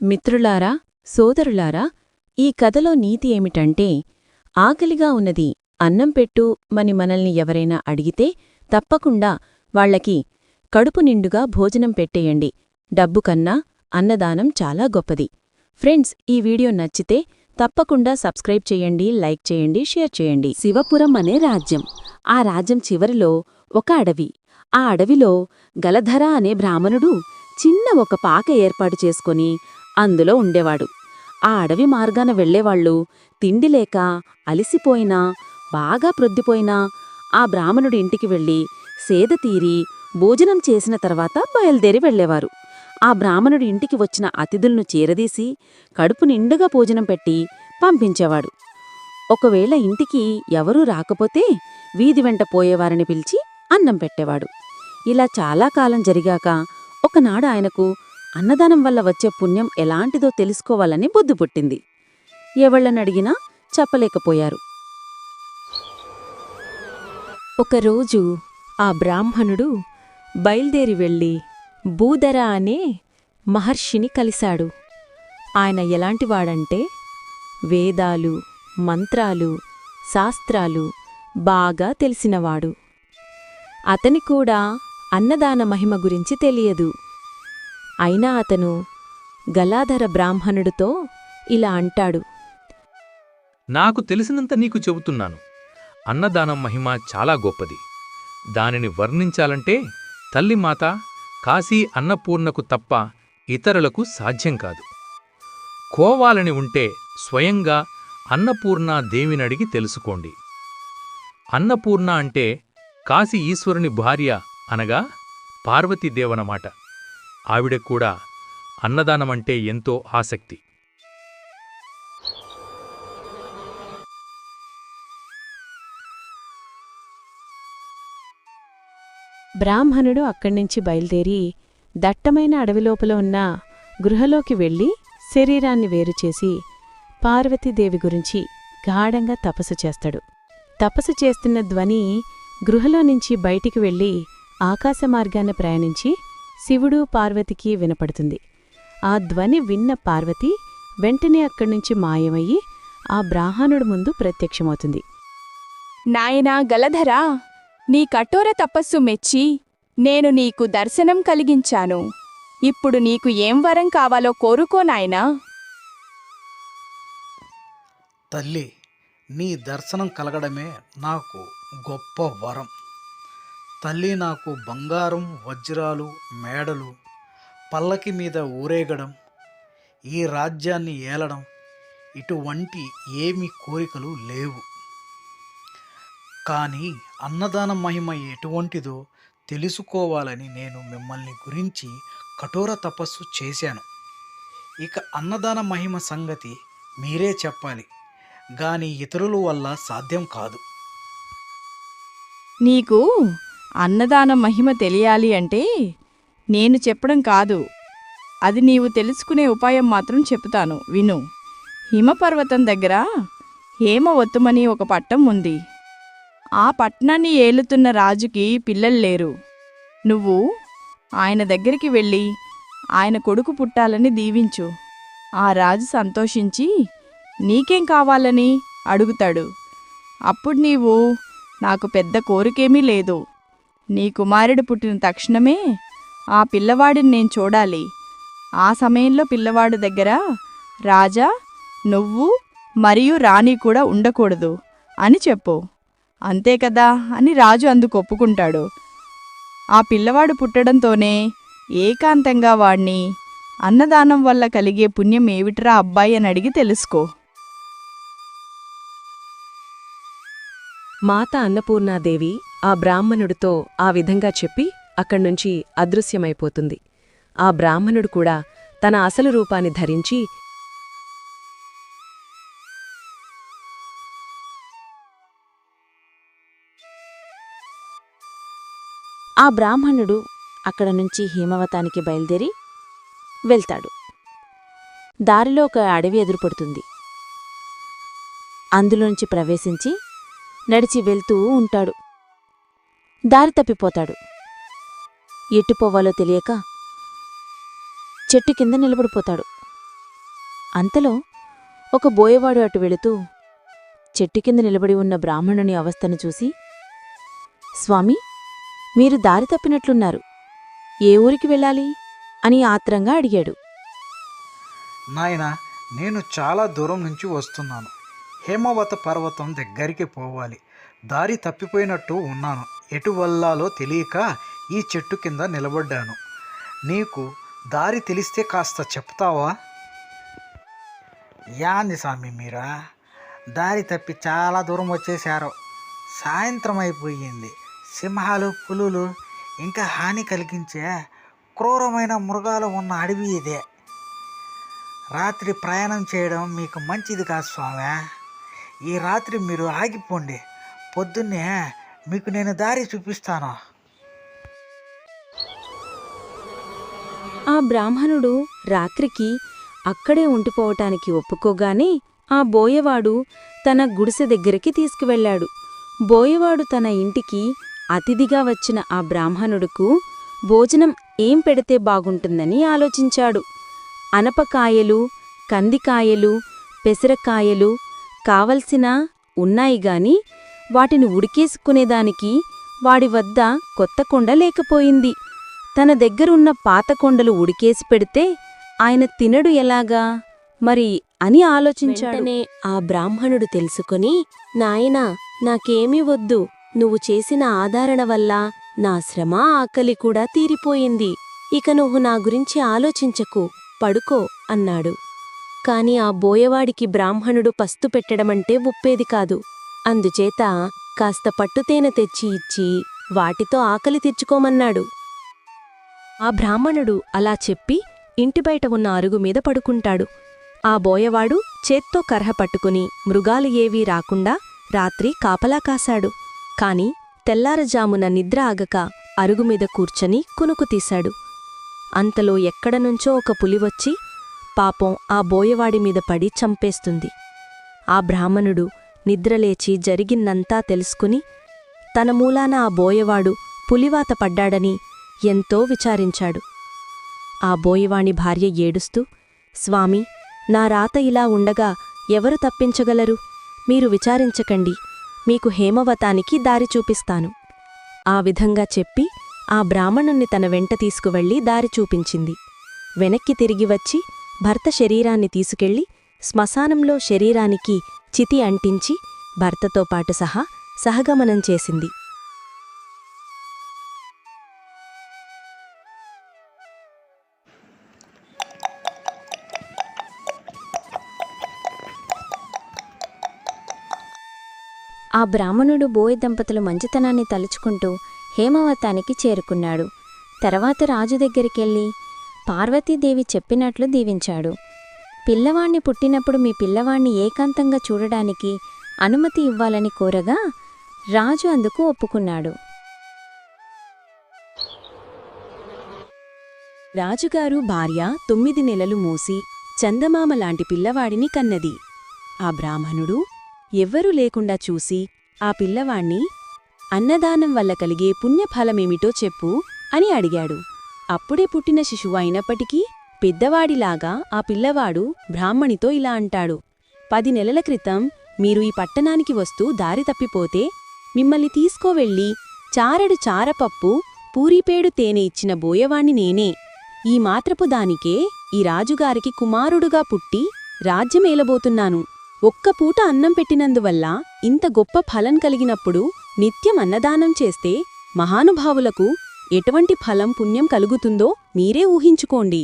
మిత్రులారా సోదరులారా ఈ కథలో నీతి ఏమిటంటే ఆకలిగా ఉన్నది అన్నం పెట్టు మని మనల్ని ఎవరైనా అడిగితే తప్పకుండా వాళ్ళకి కడుపు నిండుగా భోజనం పెట్టేయండి. డబ్బు కన్నా అన్నదానం చాలా గొప్పది. ఫ్రెండ్స్ ఈ వీడియో నచ్చితే తప్పకుండా సబ్స్క్రైబ్ చేయండి లైక్ చేయండి షేర్ చేయండి. శివపురం అనే రాజ్యం. ఆ రాజ్యం చివరిలో ఒక అడవి. ఆ అడవిలో గలధర అనే బ్రాహ్మణుడు చిన్న ఒక పాక ఏర్పాటు చేసుకొని అందులో ఉండేవాడు. ఆ అడవి మార్గాన వెళ్ళేవాళ్ళు తిండి లేక అలిసిపోయినా బాగా ప్రొద్దిపోయినా ఆ బ్రాహ్మణుడి ఇంటికి వెళ్ళి సేద తీరి భోజనం చేసిన తర్వాత బయలుదేరి వెళ్ళేవారు ఆ బ్రాహ్మణుడి ఇంటికి వచ్చిన అతిథులను చేరదీసి కడుపు నిండుగా భోజనం పెట్టి పంపించేవాడు. ఒకవేళ ఇంటికి ఎవరూ రాకపోతే వీధి వెంట పోయేవారిని పిలిచి అన్నం పెట్టేవాడు. ఇలా చాలా కాలం జరిగాక ఒకనాడు ఆయనకు అన్నదానం వల్ల వచ్చే పుణ్యం ఎలాంటిదో తెలుసుకోవాలని బుద్ధి పుట్టింది. ఎవళ్ళనడిగినా చెప్పలేకపోయారు. ఒకరోజు ఆ బ్రాహ్మణుడు బయల్దేరి వెళ్ళి భూధర అనే మహర్షిని కలిశాడు. ఆయన ఎలాంటివాడంటే వేదాలు మంత్రాలు శాస్త్రాలు బాగా తెలిసినవాడు. అతని కూడా అన్నదాన మహిమ గురించి తెలియదు. అయినా అతను గలాధర బ్రాహ్మణుడితో ఇలా అంటాడు. నాకు తెలిసినంత నీకు చెబుతున్నాను. అన్నదానం మహిమ చాలా గొప్పది. దానిని వర్ణించాలంటే తల్లిమాత కాశీ అన్నపూర్ణకు తప్ప ఇతరులకు సాధ్యం కాదు. కోవాలని ఉంటే స్వయంగా అన్నపూర్ణ దేవినడిగి తెలుసుకోండి. అన్నపూర్ణ అంటే కాశీ ఈశ్వరుని భార్య అనగా పార్వతీదేవనమాట ఆవిడక్కూడా అన్నదానమంటే ఎంతో ఆసక్తి. బ్రాహ్మణుడు అక్కడ్నుంచి బయలుదేరి దట్టమైన అడవిలోపల ఉన్న గృహలోకి వెళ్ళి శరీరాన్ని వేరుచేసి పార్వతీదేవి గురించి గాఢంగా తపస్సు చేస్తాడు. తపస్సు చేస్తున్న ధ్వని గృహలో నుంచి బయటికి వెళ్ళి ఆకాశ మార్గాన ప్రయాణించి శివుడు పార్వతికి వినపడుతుంది. ఆ ధ్వని విన్న పార్వతి వెంటనే అక్కడ్నుంచి మాయమయ్యి ఆ బ్రాహ్మణుడు ముందు ప్రత్యక్షమవుతుంది. నాయనా గలధరా నీ కఠోర తపస్సు మెచ్చి నేను నీకు దర్శనం కలిగించాను. ఇప్పుడు నీకు ఏం వరం కావాలో కోరుకో నాయనా. తల్లి నీ దర్శనం కలగడమే నాకు గొప్ప వరం. తల్లి నాకు బంగారం వజ్రాలు మేడలు పల్లకి మీద ఊరేగడం ఈ రాజ్యాన్ని ఏలడం ఇటువంటి ఏమి కోరికలు లేవు. కానీ అన్నదాన మహిమ ఎటువంటిదో తెలుసుకోవాలని నేను మిమ్మల్ని గురించి కఠోర తపస్సు చేశాను. ఇక అన్నదాన మహిమ సంగతి మీరే చెప్పాలి. గాని ఇతరుల వల్ల సాధ్యం కాదు. నీకు అన్నదాన మహిమ తెలియాలి అంటే నేను చెప్పడం కాదు. అది నీవు తెలుసుకునే ఉపాయం మాత్రం చెప్తాను విను. హిమపర్వతం దగ్గర హేమ ఒత్తుమని ఒక పట్టం ఉంది. ఆ పట్టణాన్ని ఏలుతున్న రాజుకి పిల్లలు లేరు. నువ్వు ఆయన దగ్గరికి వెళ్ళి ఆయన కొడుకు పుట్టాలని దీవించు. ఆ రాజు సంతోషించి నీకేం కావాలని? అడుగుతాడు. అప్పుడు నీవు నాకు పెద్ద కోరికేమీ లేదు. నీ కుమారుడు పుట్టిన తక్షణమే ఆ పిల్లవాడిని నేను చూడాలి. ఆ సమయంలో పిల్లవాడు దగ్గర రాజా నువ్వు మరియు రాణి కూడా ఉండకూడదు అని చెప్పు. అంతే కదా అని రాజు అందుకు ఒప్పుకుంటాడు. ఆ పిల్లవాడు పుట్టడంతోనే ఏకాంతంగా వాణ్ణి అన్నదానం వల్ల కలిగే పుణ్యం ఏమిట్రా అబ్బాయి అని అడిగి తెలుసుకో. మాత అన్నపూర్ణాదేవి ఆ బ్రాహ్మణుడితో ఆ విధంగా చెప్పి అక్కడ్నుంచి అదృశ్యమైపోతుంది. ఆ బ్రాహ్మణుడు కూడా తన అసలు రూపాన్ని ధరించి ఆ బ్రాహ్మణుడు అక్కడ నుంచి హేమవతానికి బయలుదేరి వెళ్తాడు. దారిలో ఒక అడవి ఎదురుపడుతుంది. అందులోంచి ప్రవేశించి నడిచి వెళ్తూ ఉంటాడు. దారి తప్పిపోతాడు. ఎటు పోవాలో తెలియక చెట్టు కింద నిలబడిపోతాడు. అంతలో ఒక బోయవాడు అటు వెళుతూ చెట్టు కింద నిలబడి ఉన్న బ్రాహ్మణుని అవస్థను చూసి స్వామి మీరు దారి తప్పినట్లున్నారు. ఏ ఊరికి వెళ్ళాలి? అని ఆత్రంగా అడిగాడు. నాయన నేను చాలా దూరం నుంచి వస్తున్నాను. హేమవత పర్వతం దగ్గరికి పోవాలి. దారి తప్పిపోయినట్టు ఉన్నాను. ఎటు తెలియక ఈ చెట్టు కింద నిలబడ్డాను. నీకు దారి తెలిస్తే కాస్త చెప్తావా? యాంది స్వామి మీరా. దారి తప్పి చాలా దూరం వచ్చేశారు. సాయంత్రం అయిపోయింది. సింహాలు పులులు ఇంకా హాని కలిగించే క్రూరమైన మృగాలు ఉన్న అడవి ఇదే. రాత్రి ప్రయాణం చేయడం మీకు మంచిది కాదు స్వామి. ఈ రాత్రి మీరు ఆగిపోండి. పొద్దున్నే మీకు నేను దారి చూపిస్తాను? ఆ బ్రాహ్మణుడు రాత్రికి అక్కడే ఉండిపోవటానికి ఒప్పుకోగానే ఆ బోయవాడు తన గుడిసె దగ్గరికి తీసుకువెళ్ళాడు. బోయవాడు తన ఇంటికి అతిథిగా వచ్చిన ఆ బ్రాహ్మణుడుకు భోజనం ఏం పెడితే బాగుంటుందని ఆలోచించాడు. అనపకాయలు కందికాయలు పెసరకాయలు కావలసిన ఉన్నాయిగాని వాటిని ఉడికేసుకునేదానికి వాడి వద్ద కొత్త కొండ లేకపోయింది. తన దగ్గరున్న పాత కొండలు ఉడికేసి పెడితే ఆయన తినడు ఎలాగా? మరి అని ఆలోచించాడనే ఆ బ్రాహ్మణుడు తెలుసుకుని నాయనా నాకేమీ వద్దు. నువ్వు చేసిన ఆధారణ వల్ల నా శ్రమ ఆకలి కూడా తీరిపోయింది. ఇక నువ్వు నా గురించి ఆలోచించకు. పడుకో అన్నాడు. కాని ఆ బోయవాడికి బ్రాహ్మణుడు పస్తు పెట్టడమంటే ఒప్పేది కాదు. అందుచేత కాస్త పట్టుతేనె తెచ్చి ఇచ్చి వాటితో ఆకలి తెచ్చుకోమన్నాడు ఆ బ్రాహ్మణుడు అలా చెప్పి ఇంటి బయట ఉన్న అరుగు మీద పడుకుంటాడు. ఆ బోయవాడు చేత్తో కర్హ పట్టుకుని మృగాలు ఏవీ రాకుండా రాత్రి కాపలా కాశాడు. కాని తెల్లారజామున నిద్ర ఆగక అరుగుమీద కూర్చొని కునుకు తీశాడు. అంతలో ఎక్కడనుంచో ఒక పులి వచ్చి పాపం ఆ బోయవాడి మీద పడి చంపేస్తుంది. ఆ బ్రాహ్మణుడు నిద్రలేచి జరిగిందంతా తెలుసుకుని తన మూలాన ఆ బోయవాడు పులివాత పడ్డాడని ఎంతో విచారించాడు. ఆ బోయవాణి భార్య ఏడుస్తూ స్వామి నా రాత ఇలా ఉండగా ఎవరు తప్పించగలరు? మీరు విచారించకండి మీకు హేమవతానికి దారి చూపిస్తాను. ఆ విధంగా చెప్పి ఆ బ్రాహ్మణుణ్ణి తన వెంట తీసుకువెళ్ళి దారి చూపించింది. వెనక్కి తిరిగి వచ్చి భర్త శరీరాన్ని తీసుకెళ్ళి శ్మశానంలో శరీరానికి చితి అంటించి భర్తతో పాటు సహా సహగమనం చేసింది. ఆ బ్రాహ్మణుడు బోయ దంపతుల మంచితనాన్ని తలుచుకుంటూ హేమవతానికి చేరుకున్నాడు. తర్వాత రాజు దగ్గరికెళ్ళి పార్వతీదేవి చెప్పినట్లు దీవించాడు. పిల్లవాణ్ణి పుట్టినప్పుడు మీ పిల్లవాణ్ణి ఏకాంతంగా చూడడానికి అనుమతి ఇవ్వాలని కోరగా రాజు అందుకు ఒప్పుకున్నాడు. రాజుగారు భార్య తొమ్మిది నెలలు మూసి చందమామ లాంటి పిల్లవాడిని కన్నది. ఆ బ్రాహ్మణుడు ఎవ్వరూ లేకుండా చూసి ఆ పిల్లవాణ్ణి అన్నదానం వల్ల కలిగే పుణ్యఫలమేమిటో చెప్పు అని అడిగాడు. అప్పుడే పుట్టిన శిశువు అయినప్పటికీ పెద్దవాడిలాగా ఆ పిల్లవాడు బ్రాహ్మణితో ఇలా అంటాడు. పది నెలల క్రితం మీరు ఈ పట్టణానికి వస్తూ దారి తప్పిపోతే మిమ్మల్ని తీసుకోవెళ్ళి చారడు చారపప్పు పూరిపేడు తేనె ఇచ్చిన బోయవాణ్ణి నేనే. ఈ మాత్రపు దానికే ఈ రాజుగారికి కుమారుడుగా పుట్టి రాజ్యమేలబోతున్నాను ఒక్క పూట అన్నం పెట్టినందువల్ల ఇంత గొప్ప ఫలం కలిగినప్పుడు నిత్యం అన్నదానం చేస్తే మహానుభావులకు ఎటువంటి ఫలం పుణ్యం కలుగుతుందో మీరే ఊహించుకోండి.